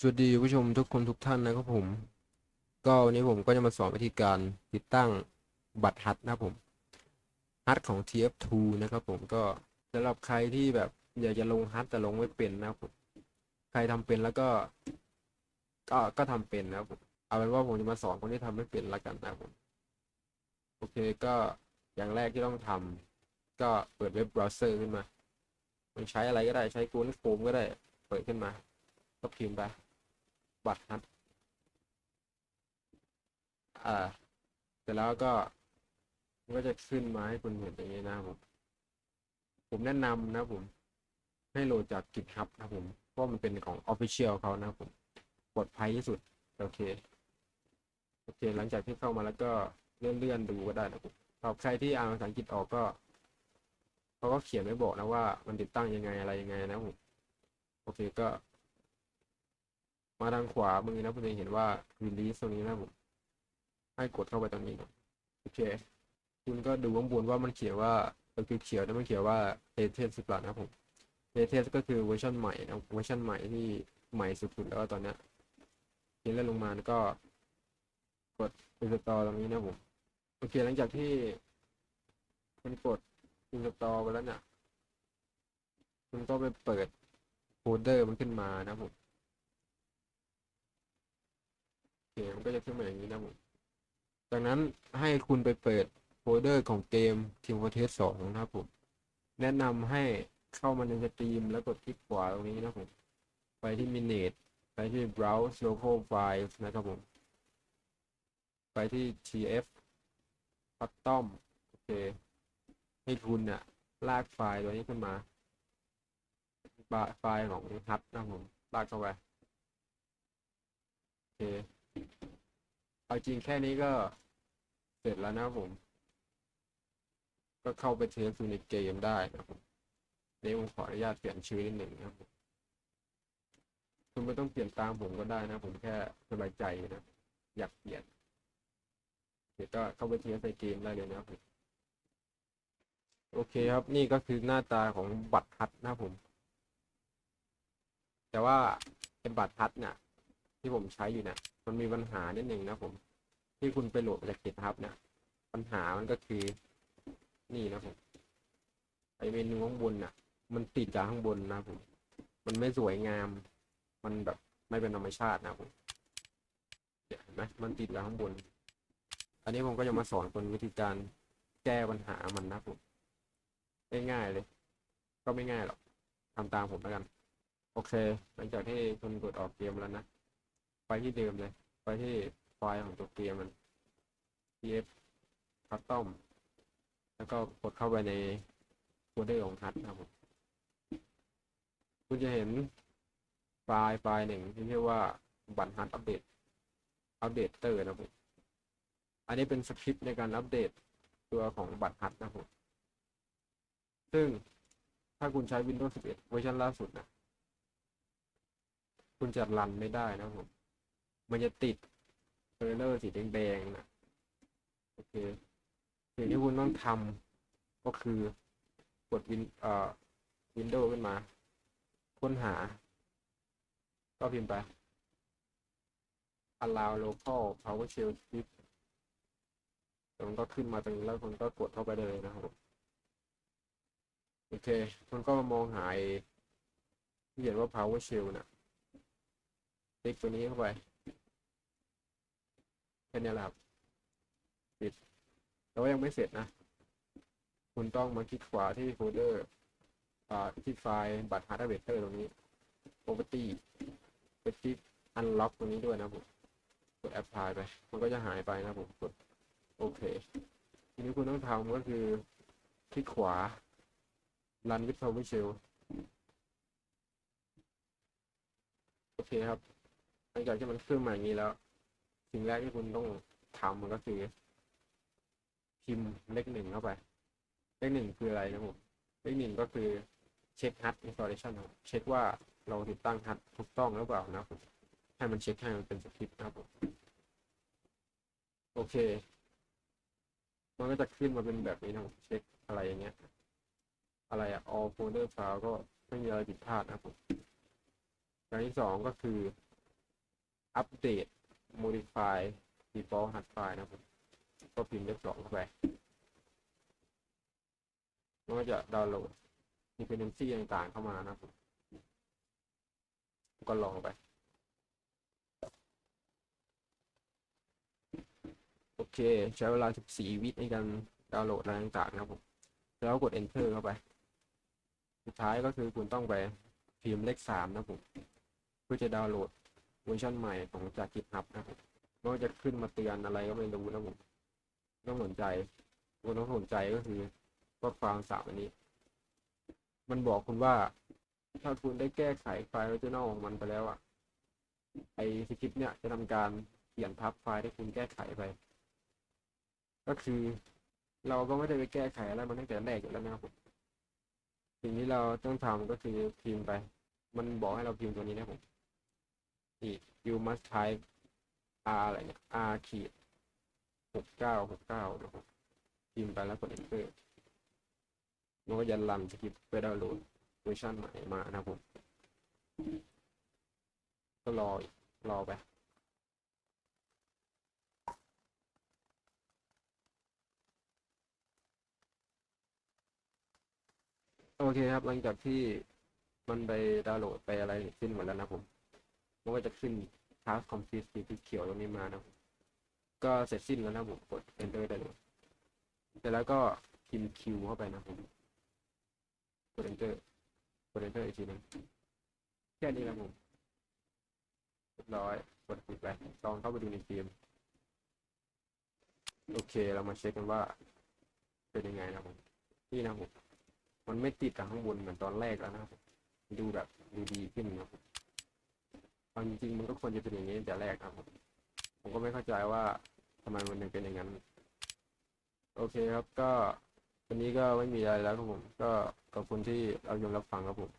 สวัสดีผู้ชมทุกคนทุกท่านนะครับผม ก็วันนี้ผมก็จะมาสอนวิธีการติดตั้งบัตรฮัทนะผมฮัทของ TF2 นะครับผมก็สำหรับใครที่แบบอยากจะลงฮัทแต่ลงไม่เป็นนะครับผมใครทำเป็นแล้วก็ ก็ก็ทำเป็นนะครับผมเอาเป็นว่าผมจะมาสอนคนที่ทำไม่เป็นละกันนะครับผมโอเคก็อย่างแรกที่ต้องทำก็เปิดเว็บเบราว์เซอร์ขึ้นมา มันใช้อะไรก็ได้ใช้ Google Chrome ก็ได้ เปิดขึ้นมาก็พิมพ์ไป บัตรฮัทอ่าเสร็จแล้วก็มันก็จะขึ้นมาให้คุณเห็นอย่างนี้นะครับผม ผมแนะนำนะผม ให้โหลดจาก GitHub นะครับผม เพราะมันเป็นของ Official เขานะผมปลอดภัยที่สุด โอเค โอเค หลังจากที่เข้ามาแล้วก็เลื่อนเลื่อนๆดูก็ได้นะครับผมสำหรับใครที่อ่านภาษาอังกฤษออกก็เขาก็เขียนไว้บอกนะว่ามันติดตั้งยังไงอะไรยังไงนะผม โอเคก็ มาทางขวามือนะคุณจะเห็นว่า release ตรงนี้นะผมให้กดเข้าไปตรงนี้นะโอเค คุณก็ดูข้างบนว่ามันเขียนว่าก็คือเขียวนะมันเขียนว่า latest สิบหลักนะผม latest ก็คือเวอร์ชันใหม่นะเวอร์ชันใหม่ที่ใหม่สุดๆแล้วตอนนี้เขียนเลื่อนลงมาแล้วก็กด install ตรงนี้นะผมโอเคหลังจากที่คุณกด install ไปแล้วเนี่ยคุณก็ไปเปิดโฟลเดอร์มันขึ้นมานะผม โอ เคมันก็จะขึ้นมาอย่างนี้นะผมจากนั้นให้คุณไปเปิดโฟลเดอร์ของเกม Team Fortress 2 นะครับผม แนะนำให้เข้ามาในสตรีมแล้วกดคลิกขวาตรงนี้นะผม ไปที่ Manage ไปที่ Browse Local Files นะครับผม ไปที่ TF Custom โอเค ให้คุณเนี่ยลากไฟล์ตัวนี้ขึ้นมา ไฟล์ของฮับนะครับผม ลากเข้าไป โอเค เอาจริงแค่นี้ก็เสร็จแล้วนะผม ก็เข้าไปเทสดูในเกมได้นะครับผมนี่ผมขออนุญาตเปลี่ยนชื่อนิดหนึ่งนะครับผมคุณไม่ต้องเปลี่ยนตามผมก็ได้นะ ผมแค่สบายใจนะ อยากเปลี่ยนเดี๋ยวก็เข้าไปเทสในเกมได้เลยนะครับผมโอเคครับ นี่ก็คือหน้าตาของบัตรฮัทนะผม แต่ว่าเป็นบัตรฮัทเนี่ยที่ผมใช้อยู่เนี่ยมันมีปัญหานิดหนึ่งนะผม ที่คุณไปโหลดมาจาก GitHub เนี่ยปัญหามันก็คือ นี่นะผมไอเมนูข้างบนน่ะ มันติดจากข้างบนนะผมมันไม่สวยงาม มันแบบไม่เป็นธรรมชาตินะผมเห็นไหมมันติดจากข้างบน อันนี้ผมก็จะมาสอนคนวิธีการแก้ปัญหามันนะผมง่ายๆเลย ก็ไม่ง่ายหรอกทำตามผมแล้วกัน โอเค หลังจากที่คุณกดออกเกมแล้วนะ ไปที่เดิมเลย ไปที่ ล์ของตัวเกมมัน tf custom แล้วก็กดเข้าไปในโฟลเดอร์ของฮัทนะครับผมคุณจะเห็นไฟล์ไฟล์หนึ่งที่เรียกว่าบัตรฮัทอัปเดตอัปเดตเตอร์นะครับผมอันนี้เป็นสคริปต์ในการอัปเดตตัวของบัตรฮัทนะครับผมซึ่งถ้าคุณใช้ Windows 11 เวอร์ชันล่าสุดนะ คุณจะรันไม่ได้นะครับผม มันจะติด เฟอร์เลอร์สีแดงๆนะโอเคสิ่งที่คุณต้องทำก็คือกดวินเอ่อวินโดว์ขึ้นมา ค้นหา ก็พิมพ์ไป allow local PowerShell script มันก็ขึ้นมาตรงนี้แล้วคุณก็กดเข้าไปได้เลยนะครับโอเคคุณก็มองหาไอ้ที่เขียนว่า PowerShell นะคลิกตัวนี้เข้าไป ค่นี้แหละครับปิด แต่ว่ายังไม่เสร็จนะ คุณต้องมาคลิกขวาที่โฟลเดอร์อ่าที่ไฟล์บัตรฮาร์ดแวร์เตอร์ตรงนี้ property ไปคลิก unlock ตรงนี้ด้วยนะผมกด apply ไป มันก็จะหายไปนะผมกดโอเค ทีนี้คุณต้องทำก็คือ คลิกขวา run with PowerShell โอเคครับหลังจากที่มันขึ้นมาอย่างนี้แล้ว สิ่งแรกที่คุณต้องทำมันก็คือ พิมพ์เลขหนึ่งเข้าไป เลขหนึ่งคืออะไรนะผม เลขหนึ่งก็คือเช็คฮัทอินสตาเลชันครับเช็คว่าเราติดตั้งฮัทถูกต้องหรือเปล่านะผมให้มันเช็คให้มันเป็นสคริปต์นะครับผมโอเค มันก็จะขึ้นมาเป็นแบบนี้นะครับเช็คอะไรอย่างเงี้ย อะไรอะ all folder file ก็ไม่มีอะไรผิดพลาดนะครับผมอย่างที่สองก็คืออัปเดต modify default hard file นะครับผมก็พิมพ์เลขสองเข้าไปมันก็จะดาวน์โหลด dependency ต่างๆเข้ามานะครับผมก็ลองไป โอเค ใช้เวลา 14 วิในการดาวน์โหลดอะไรต่างๆนะครับผมแล้วกด enter เข้าไป สุดท้ายก็คือคุณต้องไปพิมพ์เลข3นะครับผมเพื่อจะดาวน์โหลด เวอร์ชันใหม่ของจาก GitHub นะครับผมมันก็จะขึ้นมาเตือนอะไรก็ไม่รู้นะผมต้องสนใจคุณต้องสนใจก็คือข้อความสามอันนี้ มันบอกคุณว่า ถ้าคุณได้แก้ไขไฟล์ original ของมันไปแล้วอะไอสคริปต์เนี่ยจะทำการเขียนทับไฟล์ที่คุณแก้ไขไป ก็คือเราก็ไม่ได้ไปแก้ไขอะไรมันตั้งแต่แรกอยู่แล้วนะครับผมสิ่งที่เราต้องทำก็คือพิมพ์ไป มันบอกให้เราพิมพ์ตัวนี้นะครับผม นี่ you must type r อะไรเนี่ย r ขีดหกเก้าหกเก้านะครับพิมพ์ไปแล้วกด enter มันก็จะรันสคริปต์ไปดาวน์โหลดเวอร์ชันใหม่มานะครับผมก็รอรอไปโอเคครับหลังจากที่มันไปดาวน์โหลดไปอะไรขึ้นหมดแล้วนะผม มันก็จะขึ้น task complete สีเขียวตรงนี้มานะก็เสร็จสิ้นแล้วนะผมกด enter ได้เลยเสร็จแล้วก็พิมพ์ Q เข้าไปนะผมกด enter กด enter อีกทีนึงแค่นี้นะผมเรียบร้อยกดปิดไปลองเข้าไปดูในเกมโอเคเรามาเช็คกันว่า เป็นยังไงนะผมนี่นะผมมันไม่ติดกับข้างบนเหมือนตอนแรกแล้วนะครับดูแบบดูดีขึ้นนะครับ เอาจริงๆมันก็ควรจะเป็นอย่างนี้แต่แรกครับผมผมก็ไม่เข้าใจว่าทำไมมันถึงเป็นอย่างนั้น โอเคครับก็วันนี้ก็ไม่มีอะไรแล้วครับผม ก็ขอบคุณที่เอายมรับฟังครับผม